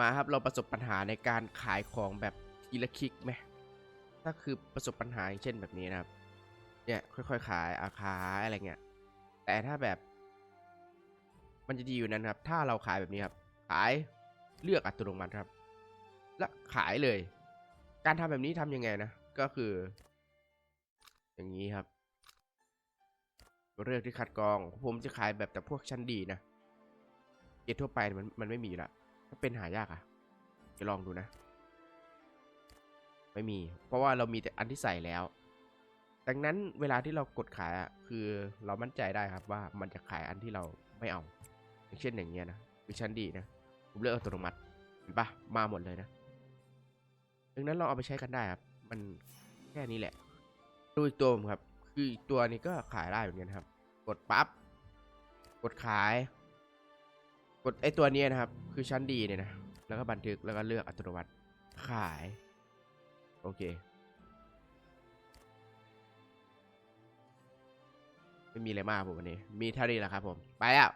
มาครับเราประสบปัญหาในการขายของแบบทีละคลิกไหมถ้าคือประสบปัญหาอย่างเช่นแบบนี้นะครับ เนี่ยค่อยๆขายอาขายอะไรเงี้ย แต่ถ้าแบบ มันจะดีอยู่นั้นครับ ถ้าเราขายแบบนี้ครับ ขายเลือกอัตโนมัติครับ และขายเลย การทำแบบนี้ทำยังไงนะ ก็คือ อย่างนี้ครับเลือกที่คัดกรอง ผมจะขายแบบแต่พวกชั้นดีนะเกรดทั่วไปมันมันไม่มีละ ถ้าเป็นหายากอะ่ะจะลองดูนะ ไม่มี เพราะว่าเรามีแต่อันที่ใส่แล้ว ดังนั้นเวลาที่เรากดขายอะคือเรามั่นใจได้ครับว่ามันจะขายอันที่เราไม่เอาอย่างเช่นอย่างเงี้ยนะคือชั้นดีนะผมเลือกอัตโนมัติเห็นปะมาหมดเลยนะดังนั้นเราเอาไปใช้กันได้ครับ มันแค่นี้แหละ ดูอีกตัวผมครับ คือตัวนี้ก็ขายได้เหมือนกันครับ กดปั๊บ กดขาย ดไอตัวนี้นะครับ คือชั้นดีเนี่ยนะ แล้วก็บันทึกแล้วก็เลือกอัตโนมัติขาย โอเค ไม่มีอะไรมากผมวันนี้ มีเท่านี้แหละครับผม ไปแล้ว